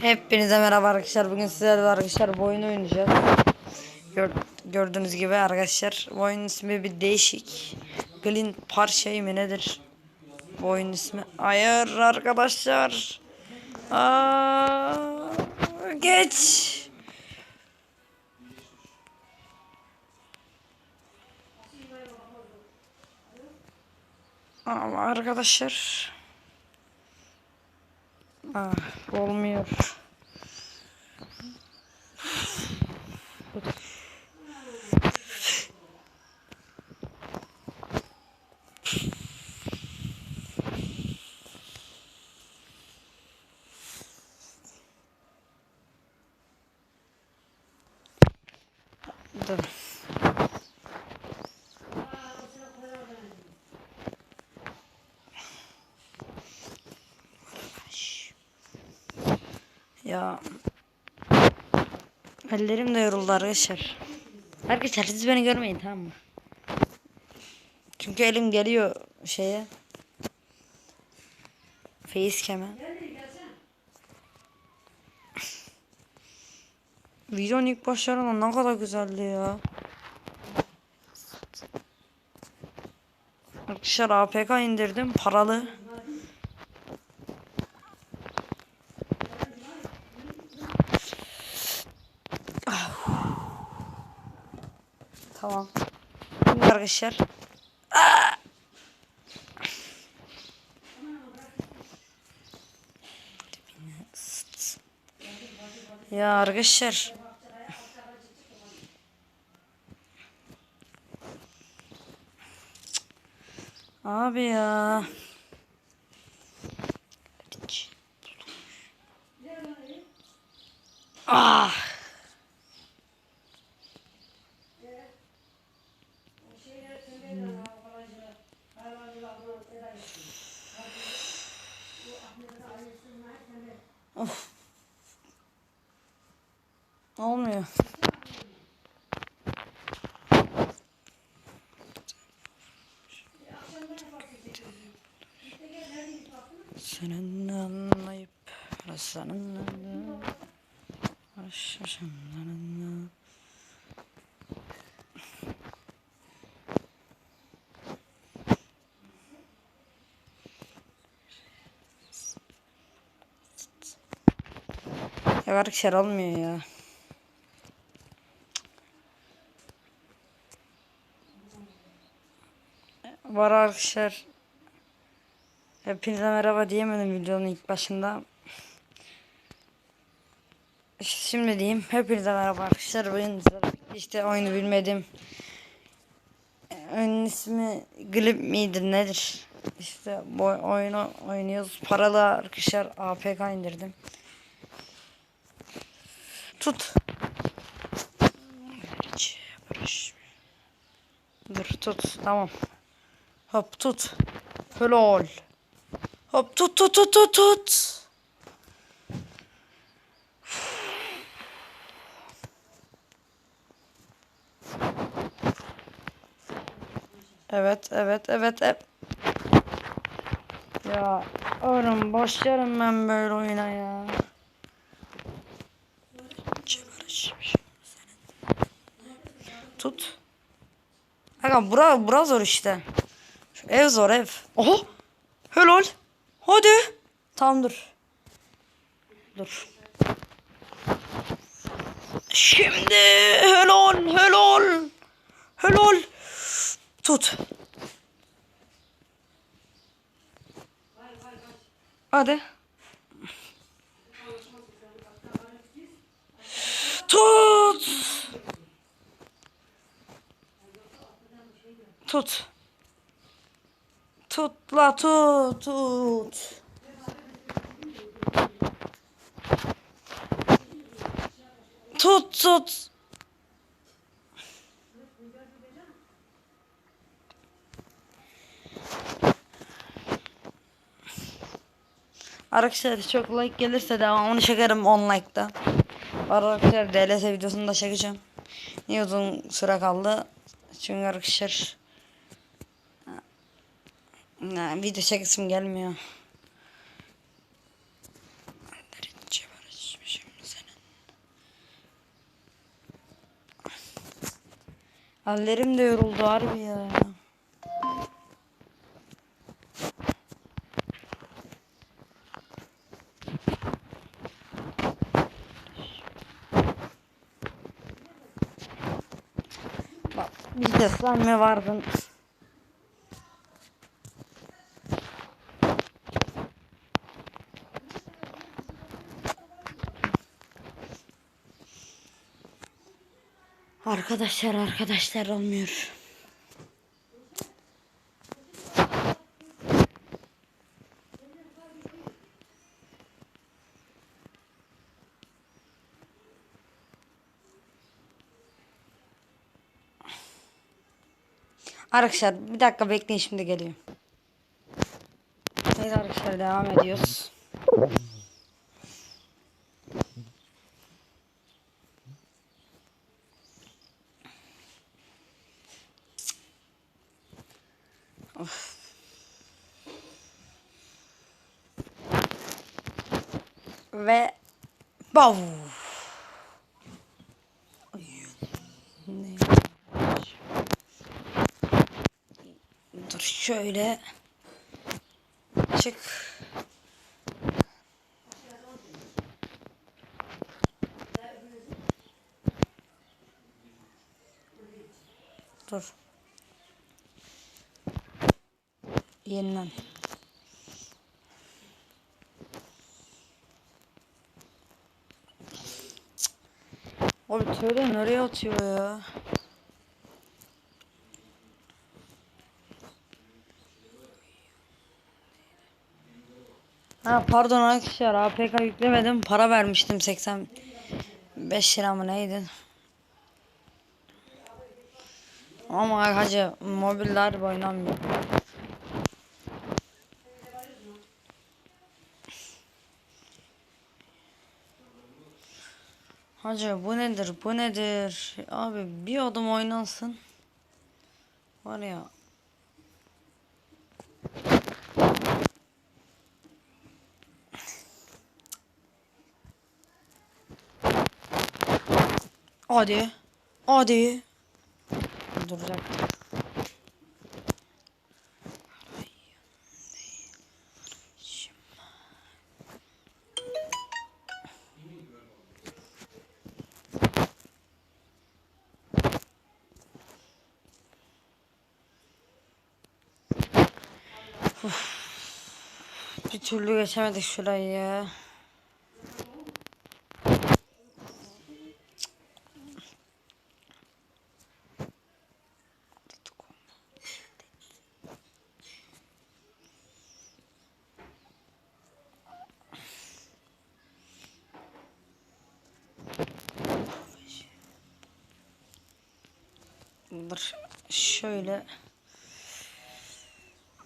Hepinize merhaba arkadaşlar. Bugün sizlerle arkadaşlar bu oyunu oynayacağız. Gör- gördüğünüz gibi arkadaşlar bu oyunun ismi bir değişik. Glint Parşey mi nedir? Bu oyunun ismi. Hayır arkadaşlar. Aa, geç. Ama arkadaşlar. Ah, olmuyor. Dur. Ya ellerim de yoruldu arkadaşlar. Arkadaşlar siz beni görmeyin tamam mı? Çünkü elim geliyor şeye. Facecam'e. Videonun ilk başlarında ne kadar güzeldi ya. Arkadaşlar APK indirdim paralı. Tamam. Şimdi arkadaşlar. Aa! Ya arkadaşlar. Abi ya. Ah. Of. Olmuyor. Seninle anlayıp seninle Aşşaşımlarınla Ya arkadaşlar olmuyor ya. Var arkadaşlar. Hepinize merhaba diyemedim videonun ilk başında. Şimdi diyeyim. Hepinize merhaba arkadaşlar. Bugün işte oyunu bilmedim. Oyunun ismi Glip midir nedir? İşte bu oyunu oynuyoruz. Paralı arkadaşlar APK indirdim. Tut. Dur tut tamam. Hop tut. Helal. Hop tut tut tut tut tut. Evet evet evet evet. Ya oğlum başlarım ben böyle oyuna ya. Tut. Aga bura, bura zor işte. Ev zor ev. Oha. Helal. Hadi. Tamam dur. Dur. Şimdi helal helal. Helal. Tut. Hadi. Tut. Tut. Tut la tut tut. Tut tut. Arkadaşlar çok like gelirse devamını çekerim 10 like'da. Arkadaşlar DLS videosunu da çekeceğim. Niye uzun süre kaldı? Çünkü arkadaşlar Ha, video çekisim gelmiyor. Hallerim de yoruldu harbi ya. Bak bir de sen mi vardın? Arkadaşlar arkadaşlar olmuyor. Arkadaşlar bir dakika bekleyin şimdi geliyorum. Evet arkadaşlar devam ediyoruz. Ve bav. Dur şöyle çık. Dur. Yeniden. Oğlum söyle nereye atıyor ya? Ha pardon arkadaşlar APK yüklemedim para vermiştim 85 lira mı neydi? Ama hacı mobiller oynamıyor. Hacı bu nedir bu nedir abi bir adım oynansın var ya Hadi. Hadi. Duracak. Uf. Bir türlü geçemedik şurayı ya. Şöyle.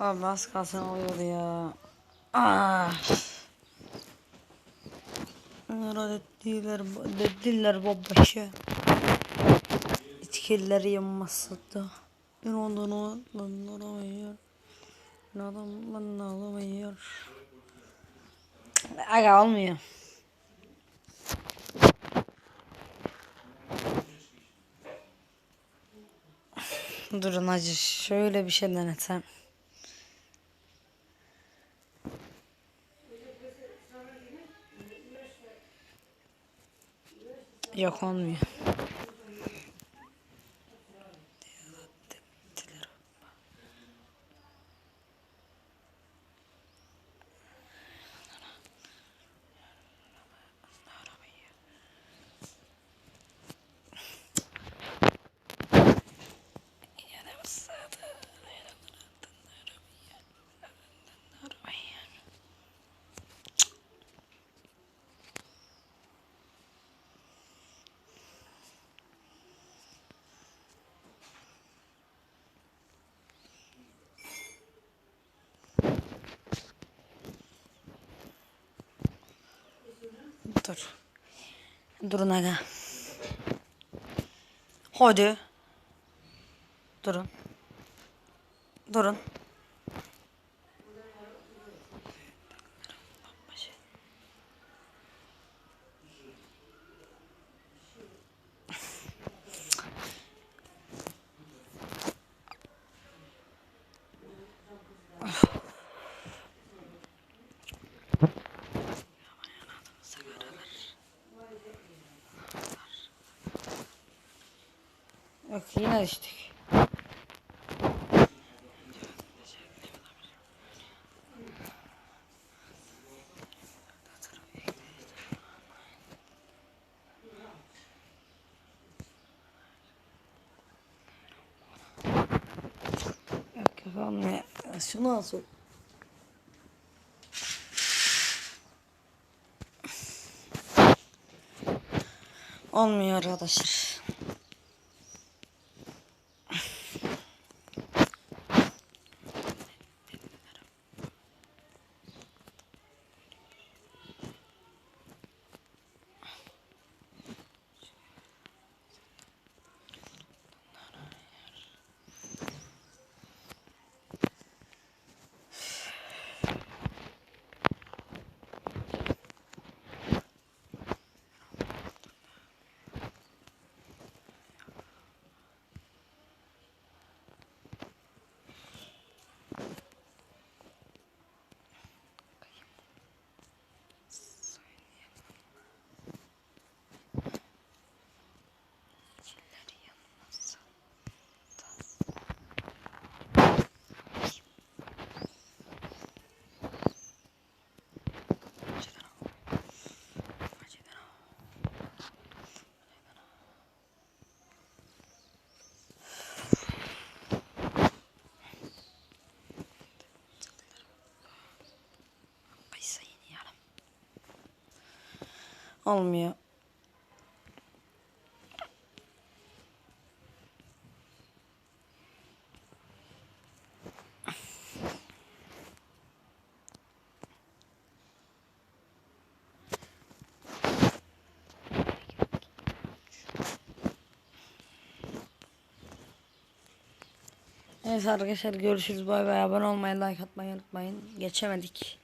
Abi az kalsın oluyordu ya. Ah. Dediler, dediler babaşı. İçkileri yanması da. Ben ondan ondan alamıyor. Adam bana alamıyor. Aga olmuyor. Durun acı şöyle bir şey denesem. Yok olmuyor. Dur. Durun aga. Hadi. Durun. Durun. Yok yine düştük. Olmuyor. Şunu al sok. Olmuyor arkadaşlar. Olmuyor. Evet arkadaşlar görüşürüz. Bay bay. Abone olmayı like atmayı unutmayın. Geçemedik